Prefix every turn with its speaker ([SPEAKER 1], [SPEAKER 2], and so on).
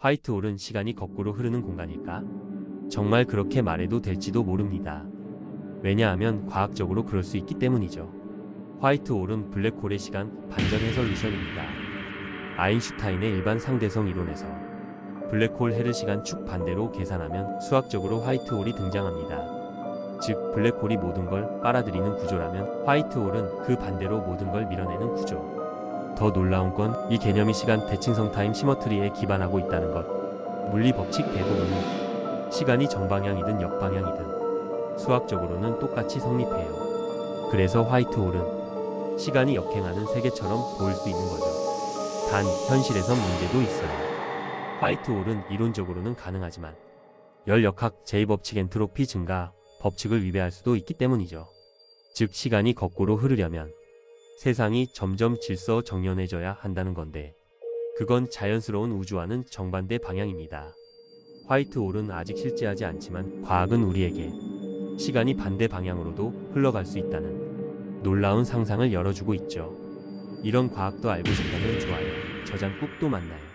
[SPEAKER 1] 화이트홀은 시간이 거꾸로 흐르는 공간일까? 정말 그렇게 말해도 될지도 모릅니다. 왜냐하면 과학적으로 그럴 수 있기 때문이죠. 화이트홀은 블랙홀의 시간 반전 해설루션입니다. 아인슈타인의 일반 상대성 이론에서 블랙홀 헤르 시간 축 반대로 계산하면 수학적으로 화이트홀이 등장합니다. 즉 블랙홀이 모든 걸 빨아들이는 구조라면 화이트홀은 그 반대로 모든 걸 밀어내는 구조. 더 놀라운 건 이 개념이 시간 대칭성 타임 시머트리에 기반하고 있다는 것. 물리 법칙 대부분은 시간이 정방향이든 역방향이든 수학적으로는 똑같이 성립해요. 그래서 화이트홀은 시간이 역행하는 세계처럼 보일 수 있는 거죠. 단 현실에선 문제도 있어요. 화이트홀은 이론적으로는 가능하지만 열역학 제2법칙 엔트로피 증가 법칙을 위배할 수도 있기 때문이죠. 즉 시간이 거꾸로 흐르려면 세상이 점점 질서 정연해져야 한다는 건데 그건 자연스러운 우주와는 정반대 방향입니다. 화이트홀은 아직 실제하지 않지만 과학은 우리에게 시간이 반대 방향으로도 흘러갈 수 있다는 놀라운 상상을 열어주고 있죠. 이런 과학도 알고 싶다면 좋아요. 저장 꾹또 만나요.